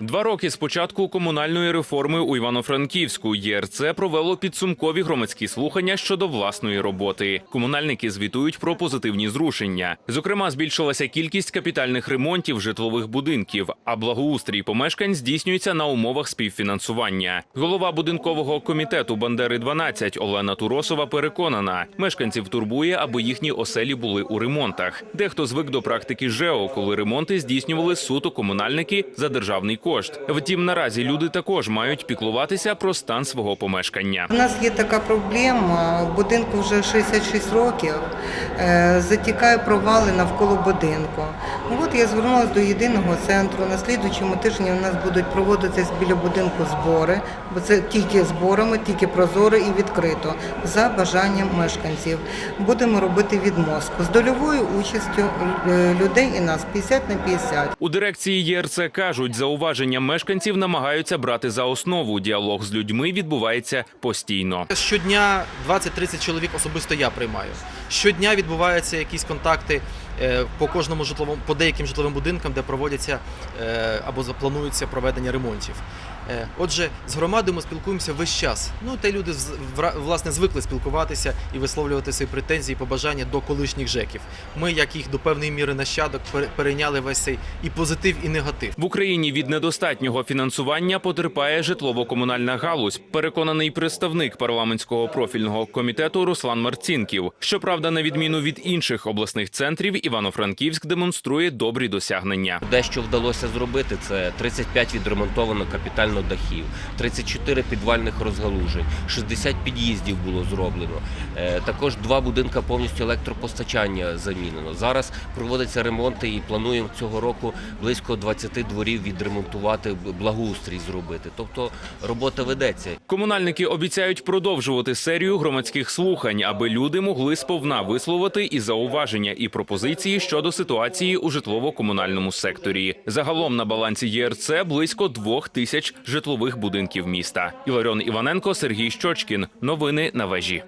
Два роки з початку комунальної реформи у Івано-Франківську ЄРЦ провело підсумкові громадські слухання щодо власної роботи. Комунальники звітують про позитивні зрушення. Зокрема, збільшилася кількість капітальних ремонтів житлових будинків, а благоустрій помешкань здійснюється на умовах співфінансування. Голова будинкового комітету Бандери 12 Олена Туросова переконана, мешканців турбує, аби їхні оселі були у ремонтах. Дехто звик до практики ЖЕО, коли ремонти здійснювали суто комунальники за державний кошт. Втім, наразі люди також мають піклуватися про стан свого помешкання. У нас є така проблема. Будинку вже 66 років. е, Затікає провали навколо будинку. От я звернулася до єдиного центру. На слідуючому тижні у нас будуть проводитись біля будинку збори, бо це тільки зборами, тільки прозоро і відкрито за бажанням мешканців. Будемо робити відмозку з дольовою участю е, людей і нас 50 на 50. У дирекції ЄРЦ кажуть, зауваження мешканців намагаються брати за основу. Діалог з людьми відбувається постійно. Щодня 20-30 чоловік особисто я приймаю. Щодня відбуваються якісь контакти по кожному житловому, по деяким житловим будинкам, де проводяться е, або запланується проведення ремонтів. Е, Отже, з громадою ми спілкуємося весь час. Ну, й люди власне звикли спілкуватися і висловлювати свої претензії, побажання до колишніх жеків. Ми, як їх до певної міри нащадок, пере- перейняли весь цей і позитив, і негатив. В Україні від недостатнього фінансування потерпає житлово-комунальна галузь. Переконаний представник парламентського профільного комітету Руслан Марцінків. Щоправда, на відміну від інших обласних центрів, Івано-Франківськ демонструє добрі досягнення. Дещо вдалося зробити. Це 35 відремонтовано капітально дахів, 34 підвальних розгалужень, 60 під'їздів було зроблено. Е, Також два будинка повністю електропостачання замінено. Зараз проводяться ремонти і плануємо цього року близько 20 дворів відремонтувати, благоустрій зробити. Тобто робота ведеться. Комунальники обіцяють продовжувати серію громадських слухань, аби люди могли сповна висловити і зауваження, і пропозиції щодо ситуації у житлово-комунальному секторі. Загалом на балансі ЄРЦ близько двох тисяч житлових будинків міста. Іларіон Іваненко, Сергій Щочкін. Новини на вежі.